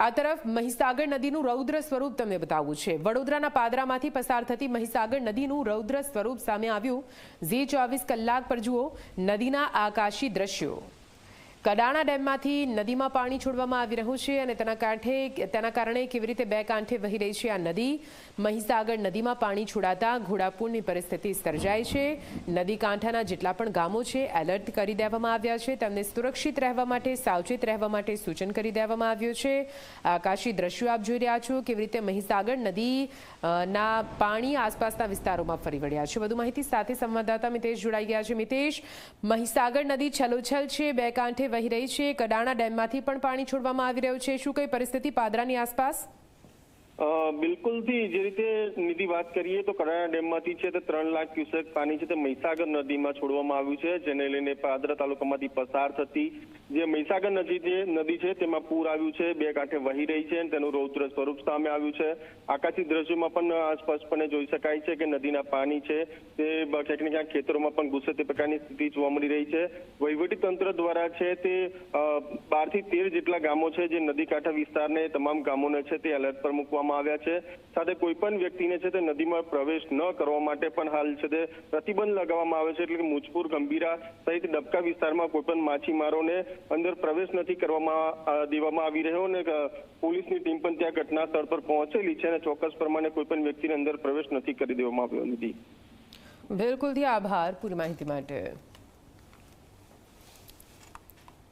આ તરફ મહીસાગર નદીનું રૌદ્ર સ્વરૂપ તમને બતાવવું છે. વડોદરાના પાદરામાંથી પસાર થતી મહીસાગર નદીનું રૌદ્ર સ્વરૂપ સામે આવ્યું. ઝી ચોવીસ કલાક પર જુઓ નદીના આકાશી દ્રશ્યો. કડાણા ડેમમાંથી નદીમાં પાણી છોડવામાં આવી રહ્યું છે અને તેના કાંઠે, તેના કારણે કેવી રીતે બે કાંઠે વહી રહી છે આ નદી? મહીસાગર નદીમાં પાણી છોડાતા ઘોડાપુરની પરિસ્થિતિ સર્જાય છે. નદી કાંઠાના જેટલા પણ ગામો છે, એલર્ટ કરી દેવામાં આવ્યા છે. તેમને સુરક્ષિત રહેવા માટે, સાવચેત રહેવા માટે સૂચન કરી દેવામાં આવ્યું છે. આકાશી દ્રશ્યો આપ જોઈ રહ્યા છો કેવી રીતે મહીસાગર નદી ના પાણી આસપાસના વિસ્તારોમાં ફરી વળ્યા છે. વધુ માહિતી સાથે સંવાદદાતા મિતેશ જોડાઈ ગયા છે. મિતેશ, મહીસાગર નદી છલોછલ છે. બે કાંઠે વહી રહી છે. કડાણા ડેમમાંથી પણ પાણી છોડવામાં આવી રહ્યું છે. શું કઈ પરિસ્થિતિ પાદરાની આસપાસ? અ, બિલકુલથી જે રીતે નિધિ વાત કરીએ તો કડાણા ડેમમાંથી છે તે ત્રણ લાખ ક્યુસેક પાણી છે તે મહીસાગર નદીમાં છોડવામાં આવ્યું છે. જેને લઈને પાદરા તાલુકામાંથી પસાર થતી જે મહીસાગર નદી જે નદી છે, તેમાં પૂર આવ્યું છે, બે કાંઠે વહી રહી છે અને તેનું રૌદ્ર સ્વરૂપ સામે આવ્યું છે. આકાશી દ્રશ્યોમાં પણ સ્પષ્ટપણે જોઈ શકાય છે કે નદીના પાણી છે, તે ક્યાંક ક્યાંક ખેતરોમાં પણ ઘૂસે તે પ્રકારની સ્થિતિ જોવા મળી રહી છે. વહીવટી તંત્ર દ્વારા છે તે બારથી તેર જેટલા ગામો છે જે નદી કાંઠા વિસ્તારને તમામ ગામોને છે તે એલર્ટ પર મૂકવામાં આવ્યા છે. સાથે કોઈ પણ વ્યક્તિને છે તે નદીમાં પ્રવેશ ન કરવા માટે પણ હાલ છે તે પ્રતિબંધ લગાવવામાં આવે છે. એટલે કે મુજપુર, ગંભીરા સહિત ડબકા વિસ્તારમાં કોઈ પણ માછીમારોને અંદર પ્રવેશ નથી કરવામાં દેવામાં આવી રહ્યો અને પોલીસની ટીમ પણ ત્યાં ઘટના સ્થળ પર પહોંચેલી છે અને ચોક્કસ પ્રમાણે કોઈ પણ વ્યક્તિને અંદર પ્રવેશ નથી કરી દેવામાં આવ્યો નથી બિલકુલથી આભાર પૂરી માહિતી માટે.